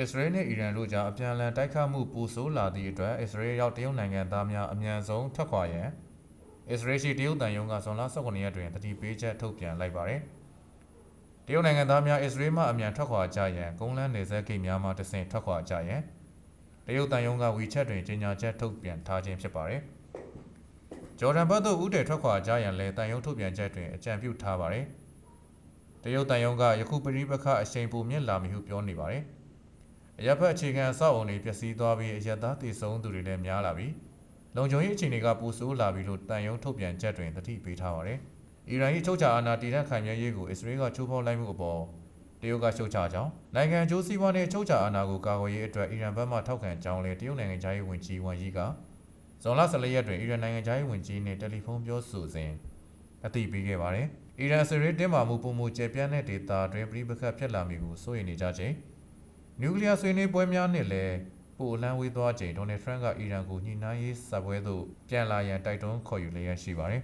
အစ္စရေးနဲ့အီရန်တို့ကြားအပြန်အလှန်တိုက်ခတ်မှုပိုဆိုးလာသည့်အတွက်အစ္စရေးရောက်တရုတ်နိုင်ငံသားများအမြန်ဆုံးထွက်ခွာရန်အစ္စရေးရှိတရုတ်တန်ယုံကဇွန်လ18ရက်တွင်တတိပေးချက်ထုတ်ပြန်လိုက်ပါတယ်။တရုတ်နိုင်ငံသားများအစ္စရေးမှအမြန်ထွက်ခွာကြရန်ကုန်းလန်းနယ်စပ်ဂိတ်များမှတဆင့်ထွက်ခွာကြရန်တရုတ်တန်ယုံကဝီချက်တွင်ကြေညာချက်ထုတ်ပြန်ထားခြင်းဖြစ်ပါတယ်။ဂျော်ဒန်ဘတ်သို့ဥတည်ထွက်ခွာကြရန်လည်းတန်ယုံထုတ်ပြန်ချက်တွင်အကြံပြုထားပါတယ်။တရုတ်တန်ယုံကယခုပရိပခအရှိန်ပိုမြင့်လာမည်ဟုပြောနေပါတယ်။ အရက်ဖက်အခြေခံအဆောက်အုံတွေပျက်စီးသွားပြီးအရက်သားတည်ဆုံသူတွေလည်းများလာပြီးလုံခြုံရေးအခြေအနေကပိုဆိုးလာပြီးလို့တန်ယုံထုတ်ပြန်ချက်တွင်သတိပေးထားပါတယ်။အီရန်၏ချုပ်ချာအာဏာတည်တဲ့ခိုင်မြဲရေးကိုအစ္စရေးကချိုးဖောက်လိုက်မှုအပေါ်တရုတ်ကရှုတ်ချကြောင်းနိုင်ငံအကျိုးစီးပွားနှင့်ချုပ်ချာအာဏာကိုကာကွယ်ရေးအတွက်အီရန်ဘက်မှထောက်ခံကြောင်းလည်းတရုတ်နိုင်ငံသားရေးဝန်ကြီးဝမ်ယီကဇွန်လ14ရက်တွင်အီရန်နိုင်ငံသားရေးဝန်ကြီးနှင့်တယ်လီဖုန်းပြောဆိုစဉ်အသိပေးခဲ့ပါတယ်။အီရန်အစ္စရေးတင်းမာမှုပုံမှုကျပြန့်တဲ့ဒေသတွင်ပြည်ပခတ်ဖြစ်လာမည်ကိုစိုးရိမ်နေကြချိန် နျူကလ িয়ার ဆွေးနွေးပွဲများနဲ့လည်းပိုအလန်းဝေးသွားချိန်ဒေါ်နယ်ထရန့်ကအီရန်ကိုညှိနှိုင်းရေးစပွဲသို့ပြန်လာရန်တိုက်တွန်းခေါ်ယူလျက်ရှိပါတယ်